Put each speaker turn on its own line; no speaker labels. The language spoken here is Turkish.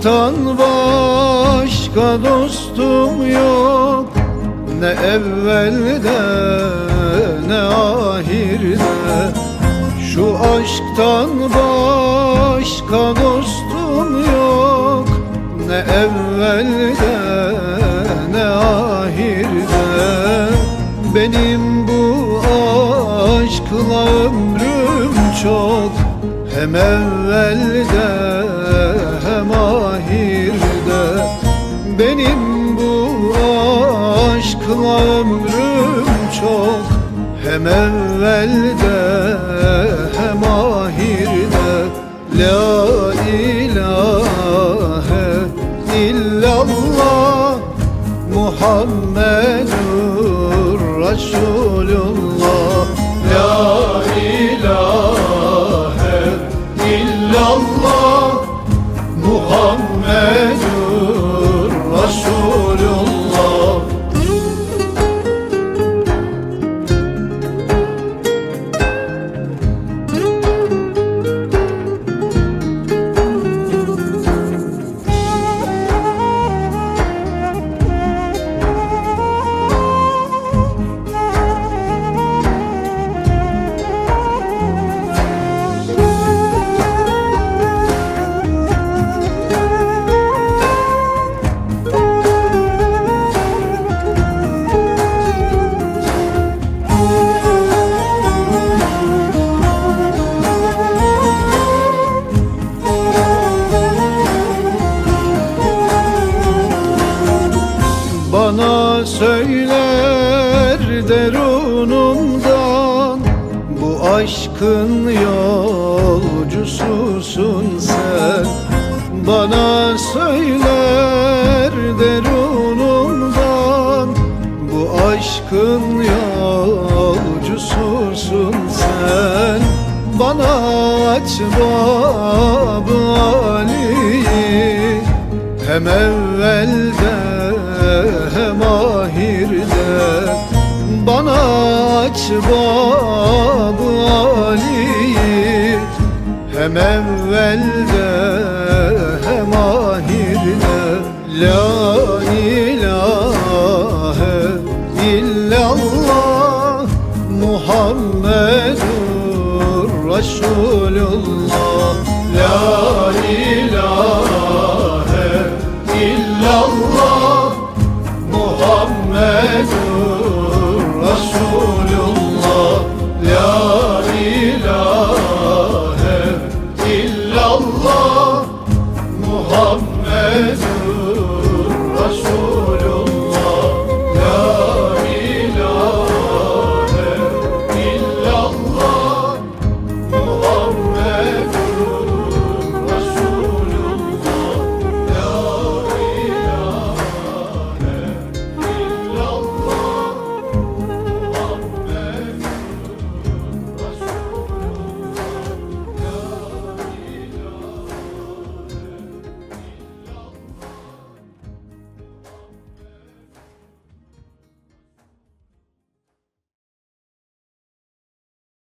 aşktan başka dostum yok. Ne evvelde ne ahirde. Şu aşktan başka dostum yok. Ne evvelde ne ahirde. Benim bu aşkla ömrüm çok. Hem evvelde aşkla ömrüm çok. Hem evvelde hem ahirde. La ilahe illallah Muhammedur derunumdan Bu aşkın yolcususun sen. Bana söyler derunumdan Bu aşkın yolcususun sen. Bana aç babı Ali'yi. Hem evvelde hem ahirde Bana aç babı Ali'yi. Hem evvelde hem ahirde. La ilahe illallah Muhammedur Resulullah. La ilahe illallah Muhammedur Muhammedur